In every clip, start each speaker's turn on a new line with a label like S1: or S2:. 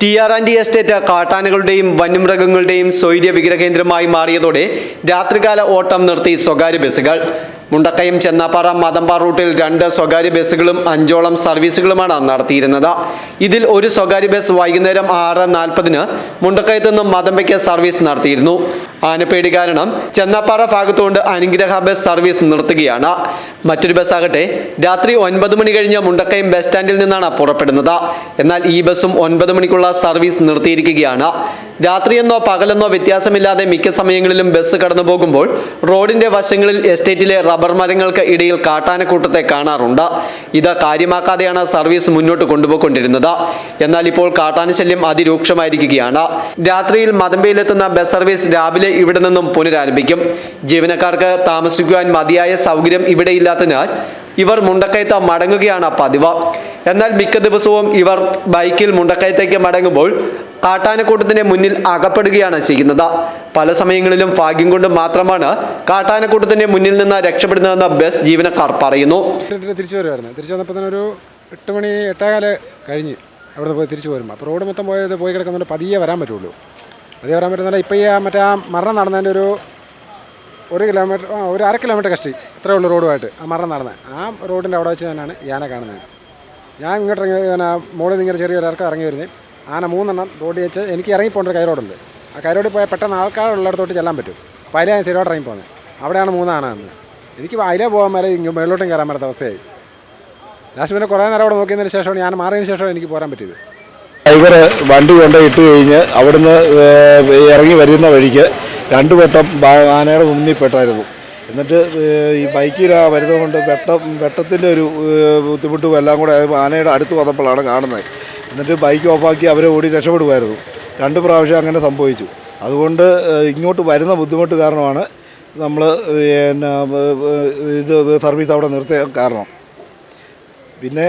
S1: T R and estate കാട്ടാനകളുടെയും വന്യമൃഗങ്ങളുടെയും സ്വൈര്യ വിഗ്രഹ കേന്ദ്രമായി മാറിയതോടെ രാത്രികാല ഓട്ടം നിർത്തി സ്വകാര്യ ബസ്സുകൾ. മുണ്ടക്കയം ചെന്നാപ്പാറ മതമ്പാറ റൂട്ടിൽ രണ്ട് സ്വകാര്യ ബസ്സുകളും അഞ്ചോളം സർവീസുകളുമാണ് നടത്തിയിരുന്നത്. ഇതിൽ ഒരു സ്വകാര്യ ബസ് വൈകുന്നേരം ആറ് നാൽപ്പതിന് മുണ്ടക്കയത്ത് നിന്നും മതമ്പയ്ക്ക് സർവീസ് നടത്തിയിരുന്നു. ആനപ്പേടി കാരണം ചെന്നാപ്പാറ ഭാഗത്തുകൊണ്ട് അനുഗ്രഹ ബസ് സർവീസ് നിർത്തുകയാണ്. മറ്റൊരു ബസ് ആകട്ടെ രാത്രി ഒൻപത് മണി കഴിഞ്ഞ് മുണ്ടക്കയം ബസ് സ്റ്റാൻഡിൽ നിന്നാണ് പുറപ്പെടുന്നത്. എന്നാൽ ഈ ബസ്സും ഒൻപത് മണിക്കുള്ള സർവീസ് നിർത്തിയിരിക്കുകയാണ്. രാത്രിയെന്നോ പകലെന്നോ വ്യത്യാസമില്ലാതെ മിക്ക സമയങ്ങളിലും ബസ് കടന്നു പോകുമ്പോൾ റോഡിന്റെ വശങ്ങളിൽ എസ്റ്റേറ്റിലെ റബ്ബർ മരങ്ങൾക്ക് ഇടയിൽ കാട്ടാനക്കൂട്ടത്തെ കാണാറുണ്ട്. ഇത് കാര്യമാക്കാതെയാണ് സർവീസ് മുന്നോട്ട് കൊണ്ടുപോയിക്കൊണ്ടിരുന്നത്. എന്നാൽ ഇപ്പോൾ കാട്ടാനശല്യം അതിരൂക്ഷമായിരിക്കുകയാണ്. രാത്രിയിൽ മതമ്പയിലെത്തുന്ന ബസ് സർവീസ് രാവിലെ ഇവിടെ നിന്നും പുനരാരംഭിക്കും. ജീവനക്കാർക്ക് താമസിക്കുവാൻ മതിയായ സൗകര്യം ഇവിടെയില്ലാത്തതിനാൽ ഇവർ മുണ്ടക്കയത്ത് മടങ്ങുകയാണ് പതിവ്. എന്നാൽ മിക്ക ദിവസവും ഇവർ ബൈക്കിൽ മുണ്ടക്കയത്തേക്ക് മടങ്ങുമ്പോൾ കാട്ടാനക്കൂട്ടത്തിന് മുന്നിൽ അകപ്പെടുകയാണ് ചെയ്യുന്നത്. പല സമയങ്ങളിലും ഭാഗ്യം കൊണ്ട് മാത്രമാണ് കാട്ടാനക്കൂട്ടത്തിന്റെ മുന്നിൽ നിന്ന് രക്ഷപ്പെടുന്നതെന്ന് ബസ് ജീവനക്കാർ പറയുന്നു.
S2: തിരിച്ചു വരുമായിരുന്നു തിരിച്ചു വന്നപ്പോൾ തന്നെ ഒരു എട്ട് മണി എട്ടേകാൽ കഴിഞ്ഞ് അവിടെ പോയി തിരിച്ചു വരുമ്പോൾ അപ്പോൾ റോഡ് മൊത്തം പോയത് പോയി കിടക്കുന്നതുകൊണ്ട് പതിയെ വരാൻ പറ്റുള്ളൂ. പതിയെ വരാൻ പറ്റുന്നില്ല ഇപ്പോൾ ഈ മറ്റേ ആ മരണം നടന്നതിന്റെ ഒരു ഒരു കിലോമീറ്റർ ഒരു അര കിലോമീറ്റർ കഷ്ടി. ഇത്രേ ഉള്ളൂ റോഡുമായിട്ട്. ആ മരണം നടന്നത്. ആ റോഡിന്റെ അവിടെ വെച്ച് തന്നെയാണ് ഞാനെ കാണുന്നത്. ഞാൻ ഇങ്ങോട്ട് ഇറങ്ങി പിന്നെ മുകളിൽ നിന്ന് ചെറിയൊരു ഇറക്കം ഇറങ്ങി വരുന്നത് ആന മൂന്നെണ്ണം റോഡിൽ വെച്ച് എനിക്ക് ഇറങ്ങി പോകേണ്ട ഒരു കൈറോഡുണ്ട് ആ കൈറോഡിൽ പോയാൽ പെട്ടെന്ന് ആൾക്കാരുള്ളിടത്തോട്ട് ചെല്ലാൻ പറ്റും. അപ്പോൾ അതിലെ ഞാൻ ശരിയോട്ട് ഇറങ്ങി പോകുന്നത് അവിടെയാണ് മൂന്നാണ് എന്ന് എനിക്ക് അതിലേ പോകാൻ വരെ ഇങ്ങ് മേളിലോട്ടും കയറാൻ പറ്റാത്ത അവസ്ഥയായി. ലാസ്റ്റ് പിന്നെ കുറേ നേരം അവിടെ നോക്കിയതിന് ശേഷമാണ് ഞാൻ മാറിയതിന് ശേഷമാണ് എനിക്ക് പോരാൻ പറ്റിയത്.
S3: ഡ്രൈവർ വണ്ടി കൊണ്ട് ഇട്ട് കഴിഞ്ഞ് അവിടുന്ന് ഇറങ്ങി വരുന്ന വഴിക്ക് രണ്ടു വട്ടം ആനയുടെ മുന്നിൽ പെട്ടായിരുന്നു. എന്നിട്ട് ഈ ബൈക്കിൽ ആ വരുന്നത് കൊണ്ട് വെട്ടം വെട്ടത്തിന്റെ ഒരു ബുദ്ധിമുട്ടും എല്ലാം കൂടെ ആനയുടെ അടുത്ത് വന്നപ്പോഴാണ് കാണുന്നത്. എന്നിട്ട് ബൈക്ക് ഓഫാക്കി അവരെ ഓടി രക്ഷപ്പെടുമായിരുന്നു. രണ്ട് പ്രാവശ്യം അങ്ങനെ സംഭവിച്ചു. അതുകൊണ്ട് ഇങ്ങോട്ട് വരുന്ന ബുദ്ധിമുട്ട് കാരണമാണ് നമ്മൾ പിന്നെ ഇത് സർവീസ് അവിടെ നിർത്തിയ കാരണം. പിന്നെ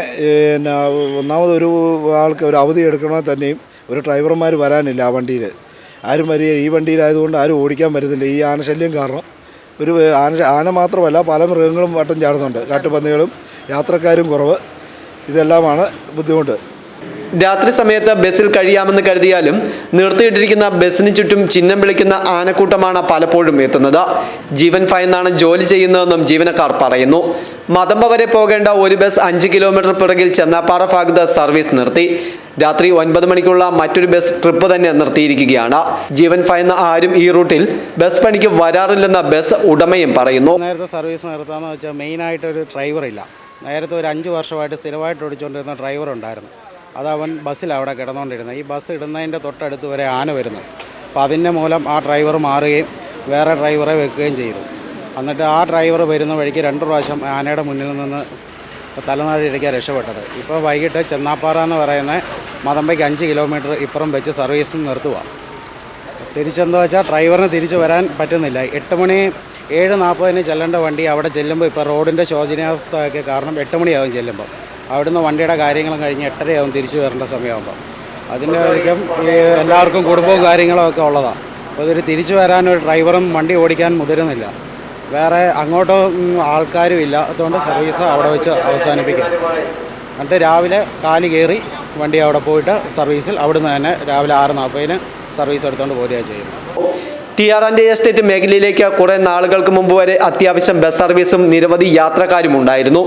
S3: പിന്നെ ഒന്നാമത് ഒരു ആൾക്ക് ഒരു അവധി എടുക്കണമെങ്കിൽ തന്നെയും ഒരു ഡ്രൈവർമാർ വരാനില്ല ആ വണ്ടിയിൽ ആരും വരിക ഈ വണ്ടിയിലായതുകൊണ്ട് ആരും ഓടിക്കാൻ വരുന്നില്ല ഈ ആനശല്യം കാരണം ഒരു ആന ആന മാത്രമല്ല പല മൃഗങ്ങളും വട്ടം ചാടുന്നുണ്ട്. കാട്ടുപന്നികളും യാത്രക്കാരും കുറവ്. ഇതെല്ലാമാണ് ബുദ്ധിമുട്ട്.
S1: രാത്രി സമയത്ത് ബസ്സിൽ കഴിയാമെന്ന് കരുതിയാലും നിർത്തിയിട്ടിരിക്കുന്ന ബസ്സിന് ചുറ്റും ചിഹ്നം വിളിക്കുന്ന ആനക്കൂട്ടമാണ് പലപ്പോഴും എത്തുന്നത്. ജീവൻ ഭയന്നാണ് ജോലി ചെയ്യുന്നതെന്നും ജീവനക്കാർ പറയുന്നു. മതമ്പ വരെ പോകേണ്ട ഒരു ബസ് അഞ്ച് കിലോമീറ്റർ പിറകിൽ ചെന്നാപ്പാറ ഭാഗത്ത് സർവീസ് നിർത്തി. രാത്രി ഒൻപത് മണിക്കുള്ള മറ്റൊരു ബസ് ട്രിപ്പ് തന്നെ നിർത്തിയിരിക്കുകയാണ്. ജീവൻ ഭയന്ന ആരും ഈ റൂട്ടിൽ ബസ് പണിക്ക് വരാറില്ലെന്ന ബസ് ഉടമയും പറയുന്നു.
S4: നേരത്തെ സർവീസ് നിർത്താമെന്ന് വെച്ചാൽ മെയിനായിട്ടൊരു ഡ്രൈവർ ഇല്ല നേരത്തെ ഒരു അഞ്ച് വർഷമായിട്ട് സ്ഥിരമായിട്ട് ഓടിച്ചുകൊണ്ടിരുന്ന ഡ്രൈവർ ഉണ്ടായിരുന്നു അത് അവൻ ബസ്സിൽ അവിടെ കിടന്നുകൊണ്ടിരുന്നത്. ഈ ബസ് ഇടുന്നതിന്റെ തൊട്ടടുത്ത് വരെ ആന വരുന്നു. അപ്പോൾ അതിന്റെ മൂലം ആ ഡ്രൈവർ മാറുകയും വേറെ ഡ്രൈവറെ വെക്കുകയും ചെയ്തു. എന്നിട്ട് ആ ഡ്രൈവർ വരുന്ന വഴിക്ക് രണ്ട് പ്രാവശ്യം ആനയുടെ മുന്നിൽ നിന്ന് തലനാടിയിടിക്കാൻ രക്ഷപ്പെട്ടത്. ഇപ്പോൾ വൈകിട്ട് ചെന്നാപ്പാറ എന്ന് പറയുന്ന മതമ്പയ്ക്ക് അഞ്ച് കിലോമീറ്റർ ഇപ്പുറം വെച്ച് സർവീസ് നിർത്തുക തിരിച്ചെന്താ വെച്ചാൽ ഡ്രൈവറിന് തിരിച്ചു വരാൻ പറ്റുന്നില്ല. എട്ട് മണി ഏഴ് നാൽപ്പതിന് ചെല്ലേണ്ട വണ്ടി അവിടെ ചെല്ലുമ്പോൾ ഇപ്പോൾ റോഡിന്റെ ശോചനീയാവസ്ഥയൊക്കെ കാരണം എട്ട് മണിയാകും ചെല്ലുമ്പോൾ. അവിടുന്ന് വണ്ടിയുടെ കാര്യങ്ങളും കഴിഞ്ഞ് എട്ടരയാവും തിരിച്ചു വരേണ്ട സമയമാകുമ്പോൾ അതിന്റെ ആയിരിക്കും ഈ എല്ലാവർക്കും കുടുംബവും കാര്യങ്ങളും ഒക്കെ ഉള്ളതാണ് അപ്പോൾ ഇതൊരു തിരിച്ചു വരാൻ ഒരു ഡ്രൈവറും വണ്ടി ഓടിക്കാൻ മുതിരുന്നില്ല. വേറെ അങ്ങോട്ടോ ആൾക്കാരും ഇല്ല. അതുകൊണ്ട് സർവീസ് അവിടെ വെച്ച് അവസാനിപ്പിക്കാം. എന്നിട്ട് രാവിലെ കാൽ കയറി വണ്ടി അവിടെ പോയിട്ട് സർവീസിൽ അവിടുന്ന് തന്നെ രാവിലെ ആറ് നാൽപ്പതിന് സർവീസ് എടുത്തുകൊണ്ട് പോരുകയാണ് ചെയ്യുന്നത്.
S1: ടി ആർ ആൻഡ് എസ്റ്റേറ്റ് മേഖലയിലേക്ക് കുറെ നാളുകൾക്ക് മുമ്പ് വരെ അത്യാവശ്യം ബസ് സർവീസും നിരവധി യാത്രക്കാരും ഉണ്ടായിരുന്നു.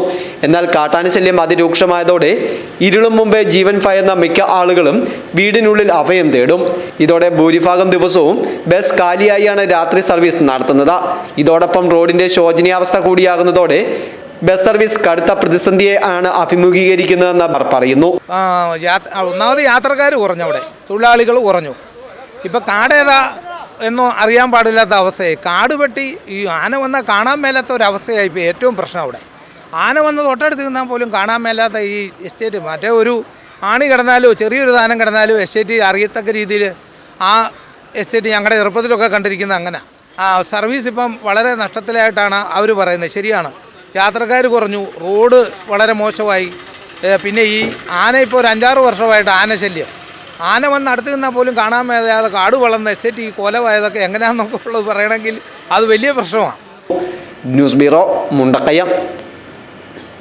S1: എന്നാൽ കാട്ടാനശല്യം അതിരൂക്ഷമായതോടെ ഇരുളും മുമ്പേ ജീവൻ ഭയന്ന മിക്ക ആളുകളും വീടിനുള്ളിൽ അഭയം തേടും. ഇതോടെ ഭൂരിഭാഗം ദിവസവും ബസ് കാലിയായാണ് രാത്രി സർവീസ് നടത്തുന്നത്. ഇതോടൊപ്പം റോഡിന്റെ ശോചനീയാവസ്ഥ കൂടിയാകുന്നതോടെ ബസ് സർവീസ് കടുത്ത പ്രതിസന്ധിയെ ആണ് അഭിമുഖീകരിക്കുന്നതെന്ന് അവർ പറയുന്നു.
S5: ഒന്നാമത് യാത്രക്കാർ കുറഞ്ഞു അവിടെ. തൊഴിലാളികൾ കുറഞ്ഞു. ഇപ്പം കാടേതാ എന്നോ അറിയാൻ പാടില്ലാത്ത അവസ്ഥയായി. കാട് വെട്ടി ഈ ആന വന്നാൽ കാണാൻ മേലാത്ത ഒരു അവസ്ഥയായി ഇപ്പോൾ ഏറ്റവും പ്രശ്നം അവിടെ. ആന വന്ന് തൊട്ടടുത്ത് നിന്നാൽ പോലും കാണാൻ മേലാത്ത ഈ എസ്റ്റേറ്റ് മറ്റേ ഒരു ആണി കിടന്നാലോ ചെറിയൊരു ദാനം കിടന്നാലോ എസ്റ്റേറ്റ് അറിയത്തക്ക രീതിയിൽ ആ എസ്റ്റേറ്റ് ഞങ്ങളുടെ ചെറുപ്പത്തിലൊക്കെ കണ്ടിരിക്കുന്നത് അങ്ങനെ. ആ സർവീസ് ഇപ്പം വളരെ നഷ്ടത്തിലായിട്ടാണ് അവർ പറയുന്നത്. ശരിയാണ്. യാത്രക്കാർ കുറഞ്ഞു. റോഡ് വളരെ മോശമായി. പിന്നെ ഈ ആന ഇപ്പോൾ ഒരു അഞ്ചാറ് വർഷമായിട്ട് ആന ശല്യം ആന വന്ന് അടുത്ത് നിന്നാൽ പോലും കാണാൻ മേലാതെ കാട് വളർന്ന എസ്റ്റേറ്റ് ഈ കൊലമായതൊക്കെ എങ്ങനെയാണെന്നൊക്കെ ഉള്ളത് പറയണമെങ്കിൽ അത് വലിയ പ്രശ്നമാണ്.
S1: News bureau Mundakayam.